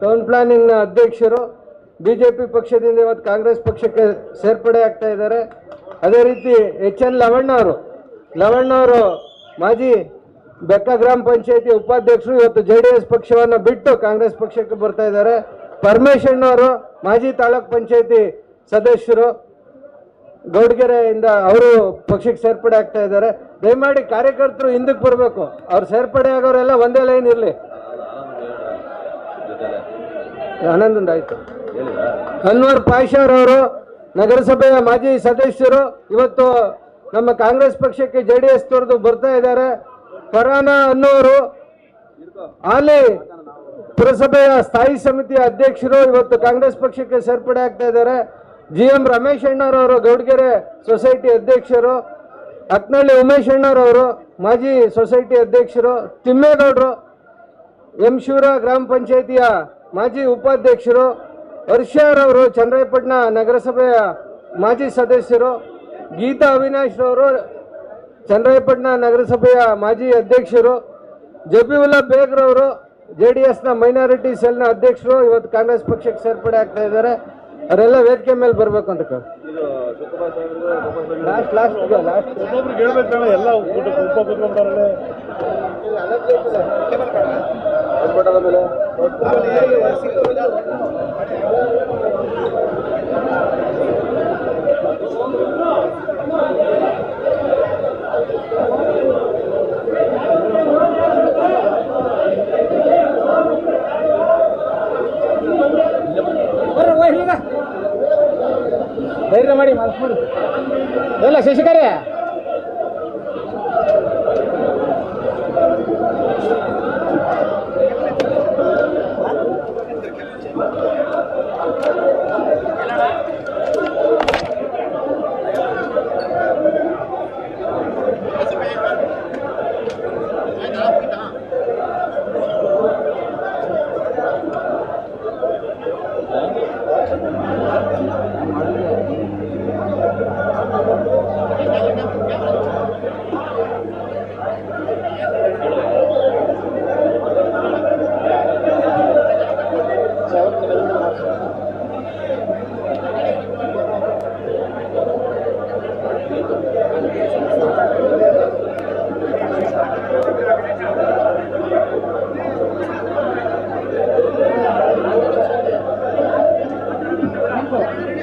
Town ಪ್ಲಾನಿಂಗ್ನ ಅಧ್ಯಕ್ಷರು B J P ಪಕ್ಷದಿಂದ ಇವತ್ತು ಕಾಂಗ್ರೆಸ್ ಪಕ್ಷಕ್ಕೆ ಸೇರ್ಪಡೆ ಆಗ್ತಾ ಇದ್ದಾರೆ. ಅದೇ ರೀತಿ ಎಚ್ ಎನ್ ಲವಣ್ಣ ಅವರು ಲವಣ್ಣ ಅವರು ಮಾಜಿ ಬೆಕ್ಕ ಗ್ರಾಮ ಪಂಚಾಯತಿ ಉಪಾಧ್ಯಕ್ಷರು ಇವತ್ತು ಜೆ ಡಿ ಎಸ್ ಪಕ್ಷವನ್ನು ಬಿಟ್ಟು ಕಾಂಗ್ರೆಸ್ ಪಕ್ಷಕ್ಕೆ ಬರ್ತಾ ಇದ್ದಾರೆ. ಪರಮೇಶ್ವರ್ನವರು ಮಾಜಿ ತಾಲೂಕ್ ಪಂಚಾಯತಿ ಸದಸ್ಯರು ಗೌಡ್ಗೆರೆಯಿಂದ ಅವರು ಪಕ್ಷಕ್ಕೆ ಸೇರ್ಪಡೆ ಆಗ್ತಾ ಇದ್ದಾರೆ. ದಯಮಾಡಿ ಕಾರ್ಯಕರ್ತರು ಹಿಂದಕ್ಕೆ ಬರಬೇಕು. ಅವ್ರು ಸೇರ್ಪಡೆ ಆಗೋರೆಲ್ಲ ಒಂದೇ ಲೈನ್ ಇರಲಿ. ಆನಂದಿಂದ ಆಯ್ತು ಅನ್ವರ್ ಪಾಷಾರವರು ನಗರಸಭೆಯ ಮಾಜಿ ಸದಸ್ಯರು ಇವತ್ತು ನಮ್ಮ ಕಾಂಗ್ರೆಸ್ ಪಕ್ಷಕ್ಕೆ ಜೆ ಡಿ ಎಸ್ ತೊರೆದು ಬರ್ತಾ ಇದ್ದಾರೆ. ಫರಾನ ಅನ್ನೋರು ಹಾಲಿ ಪುರಸಭೆಯ ಸ್ಥಾಯಿ ಸಮಿತಿಯ ಅಧ್ಯಕ್ಷರು ಇವತ್ತು ಕಾಂಗ್ರೆಸ್ ಪಕ್ಷಕ್ಕೆ ಸೇರ್ಪಡೆ ಆಗ್ತಾ ಇದ್ದಾರೆ. ಜಿ ಎಂ ರಮೇಶ್ ಅಣ್ಣರವರು ಗೌಡ್ಗೆರೆ ಸೊಸೈಟಿ ಅಧ್ಯಕ್ಷರು ಅಕ್ನಳ್ಳಿ ಉಮೇಶ್ ಅಣ್ಣರವರು ಮಾಜಿ ಸೊಸೈಟಿ ಅಧ್ಯಕ್ಷರು ತಿಮ್ಮೇಗೌಡರು ಎಂ ಶಿವರ ಗ್ರಾಮ ಪಂಚಾಯಿತಿಯ ಮಾಜಿ ಉಪಾಧ್ಯಕ್ಷರು ಹರ್ಷರವರು ಚಂದ್ರಾಯಪಟ್ಟಣ ನಗರಸಭೆಯ ಮಾಜಿ ಸದಸ್ಯರು ಗೀತಾ ಅವಿನಾಶ್ ರವರು ಚಂದ್ರಾಯಪಟ್ಟಣ ನಗರಸಭೆಯ ಮಾಜಿ ಅಧ್ಯಕ್ಷರು ಜಬೀವುಲ್ಲಾ ಬೇಗ್ರವರು ಜೆ ಡಿ ಎಸ್ನ ಮೈನಾರಿಟಿ ಸೆಲ್ನ ಅಧ್ಯಕ್ಷರು ಇವತ್ತು ಕಾಂಗ್ರೆಸ್ ಪಕ್ಷಕ್ಕೆ ಸೇರ್ಪಡೆ ಆಗ್ತಾ ಇದ್ದಾರೆ. ಅವರೆಲ್ಲ ವೇದಿಕೆ ಮೇಲೆ ಬರಬೇಕು ಅಂತ ಲಾಸ್ಟ್ ಲಾಸ್ಟ್ ಲಾಸ್ಟ್ ಉಪ ಕೂತ್ಕೊಂಡ್ರೆ ಧೈರ್ಯ ಮಾಡಿ. ಎಲ್ಲ ಶಶಿಕಾರ್ಯ? Gracias.